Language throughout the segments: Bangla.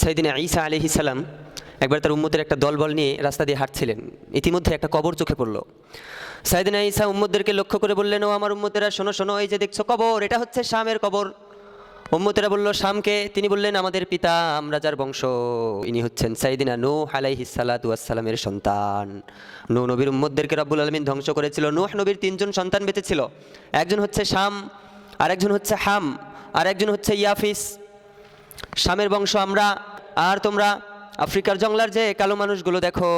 সাইদিনা ঈসা আলহি সালাম একবার তার উম্মতের একটা দলবল নিয়ে রাস্তা দিয়ে হাঁটছিলেন। ইতিমধ্যে একটা কবর চোখে পড়ল। সাইদিনা ঈসা উম্মতদেরকে লক্ষ্য করে বললেন, ও আমার উম্মতেরা, শোনো শোনো, এই যে দেখছ কবর, এটা হচ্ছে শামের কবর। উম্মতেরা বলল, শামকে? তিনি বললেন, আমাদের পিতা, আমরা যার বংশ। ইনি হচ্ছেন সাইদিনা নূ আলাইহি সালাতু আসসালামের সন্তান। নূ নবীর উম্মতদেরকে রব্বুল আলমিন ধ্বংস করেছিল। নূহ নবীর তিনজন সন্তান বেঁচেছিল। একজন হচ্ছে শাম, আরেকজন হচ্ছে হাম আর একজন হচ্ছে ইয়াফিস। শামের বংশ আমরা আর তোমরা আফ্রিকার জংলার যে কালো মানুষগুলো দেখো,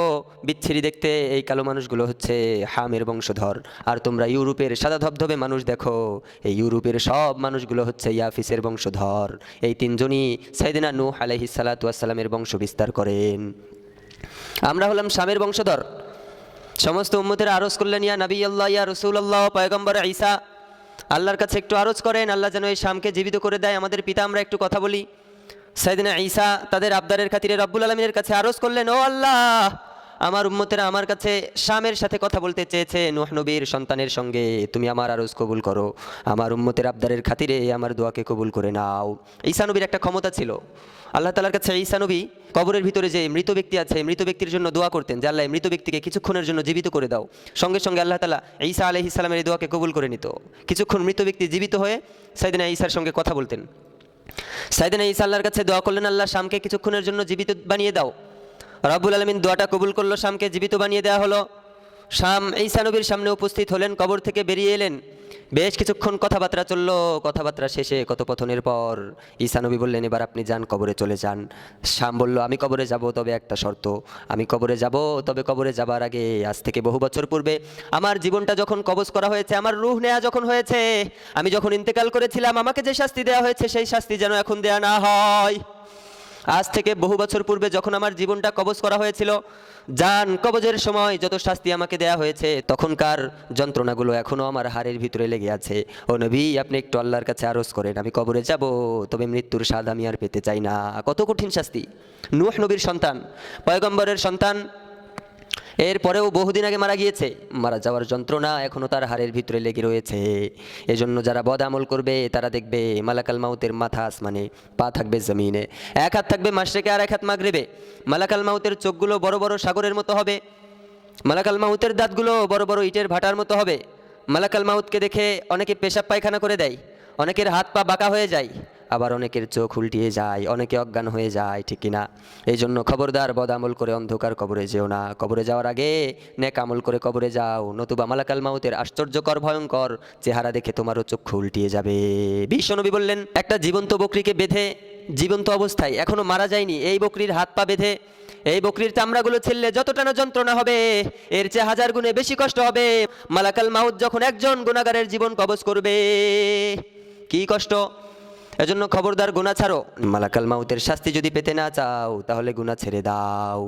বিচ্ছিরি দেখতে, এই কালো মানুষগুলো হচ্ছে হামের বংশধর। আর তোমরা ইউরোপের সাদা ধবধবে মানুষ দেখো, এই ইউরোপের সব মানুষগুলো হচ্ছে ইয়াফিসের বংশধর। এই তিনজনই সাইদিনা নূহ আলাইহি সালাতু আসসালামের বংশ বিস্তার করেন। আমরা হলাম শামের বংশধর। সমস্ত উম্মতের আরজ করলেন, ইয়া নবী আল্লাহ ইয়া রসুল আল্লাহ পয়গম্বর ঈসা। আল্লাহর কাছে একটু আরজ করেন, আল্লাহ যেন এই শামকে জীবিত করে দেয়। আমাদের পিতা আমরা একটু কথা বলি। সাইদিনা ঈসা তাদের আবদারের খাতিরে রব্বুল আলমীর কাছে আরজ করলেন, ও আল্লাহ, আমার উম্মতেরা আমার কাছে শামের সাথে কথা বলতে চেয়েছে, নুহ নবীর সন্তানের সঙ্গে। তুমি আমার আরজ কবুল করো। আমার উম্মতের আবদারের খাতিরে আমার দোয়াকে কবুল করে নাও। ঈসা নবীর একটা ক্ষমতা ছিল। আল্লাহ তালার কাছে ঈসা নবী কবরের ভিতরে যে মৃত ব্যক্তি আছে, মৃত ব্যক্তির জন্য দোয়া করতেন, যে আল্লাহ মৃত ব্যক্তিকে কিছুক্ষণের জন্য জীবিত করে দাও। সঙ্গে সঙ্গে আল্লাহ তালা ঈসা আলহ ইসলামের এই দোয়াকে কবুল করে নিত। কিছুক্ষণ মৃত ব্যক্তি জীবিত হয়ে সাইদিনা ঈসার সঙ্গে কথা বলতেন। সাইদিনা ঈসা আল্লাহর কাছে দোয়া করলেন, আল্লাহ শামকে কিছুক্ষণের জন্য জীবিত বানিয়ে দাও। রাব্বুল আলমিন দোয়াটা কবুল করল, শামকে জীবিত বানিয়ে দেওয়া হলো। শাম ঈসা নবীর সামনে উপস্থিত হলেন, কবর থেকে বেরিয়ে এলেন। বেশ কিছুক্ষণ কথাবার্তা চলল। কথাবার্তা শেষে কথোপথনের পর ঈসা নবী বললেন, এবার আপনি যান, কবরে চলে যান। শ্যাম বলল, আমি কবরে যাব, তবে একটা শর্ত। আমি কবরে যাব, তবে কবরে যাবার আগে আজ থেকে বহু বছর পূর্বে আমার জীবনটা যখন কবজ করা হয়েছে, আমার রুহ নেয়া যখন হয়েছে, আমি যখন ইন্তেকাল করেছিলাম, আমাকে যে শাস্তি দেওয়া হয়েছে, সেই শাস্তি যেন এখন দেয়া না হয়। আজ থেকে বহু বছর পূর্বে যখন আমার জীবনটা কবজ করা হয়েছিল জান কবজের সময় যত শাস্তি আমাকে দেয়া হয়েছে, তখনকার যন্ত্রণাগুলো এখনও আমার হাড়ের ভিতরে লেগে আছে। ও নবী, আপনি একটু আল্লাহর কাছে আরজ করেন, আমি কবরে যাব, তবে মৃত্যুর স্বাদ আমি আর পেতে চাই না। কত কঠিন শাস্তি। নুহ নবীর সন্তান, পয়গম্বরের সন্তান এরপরেও বহুদিন আগে মারা গিয়েছে। মারা যাওয়ার যন্ত্রণা এখনও তার হাড়ের ভিতরে লেগে রয়েছে। এজন্য যারা বদ আমল করবে, তারা দেখবে মালাকাল মাউতের মাথা আসমানে, পা থাকবে জমিনে। এক হাত থাকবে মাসরেকে আর এক হাত মাগরেবে। মালাকাল মাউতের চোখগুলো বড় বড় সাগরের মতো হবে। মালাকাল মাউতের দাঁতগুলো বড় বড় ইটের ভাটার মতো হবে। মালাকাল মাউতকে দেখে অনেকে পেশাব পায়খানা করে দেয়। অনেকের হাত পা বাঁকা হয়ে যায়। আবার অনেকের চোখ উল্টিয়ে যায়, অনেকে অজ্ঞান হয়ে যায়, ঠিক কিনা? এই জন্য খবরদার বদামল করে অন্ধকার কবরে যেও না। কবরে যাওয়ার আগে নেক আমল করে কবরে যাও। নতুবা মালাকাল মাউতের আশ্চর্যকর, ভয়ঙ্কর চেহারা দেখে তোমারও চক্ষু উল্টিয়ে যাবে। বিশ্বনবী বললেন, একটা জীবন্ত বকরিকে বেঁধে, জীবন্ত অবস্থায়, এখনও মারা যায়নি, এই বকরির হাত পা বেঁধে, এই বকরির চামড়াগুলো ছেললে যতটা না যন্ত্রণা হবে, এর চেয়ে হাজার গুণে বেশি কষ্ট হবে। মালাকাল মাউত যখন একজন গুণাগারের জীবন কবজ করবে, কি কষ্ট? এজন্য খবরদার গুণা ছাড়ো। মালাকাল মাউতের শাস্তি যদি পেতে না চাও, তাহলে গুণা ছেড়ে দাও।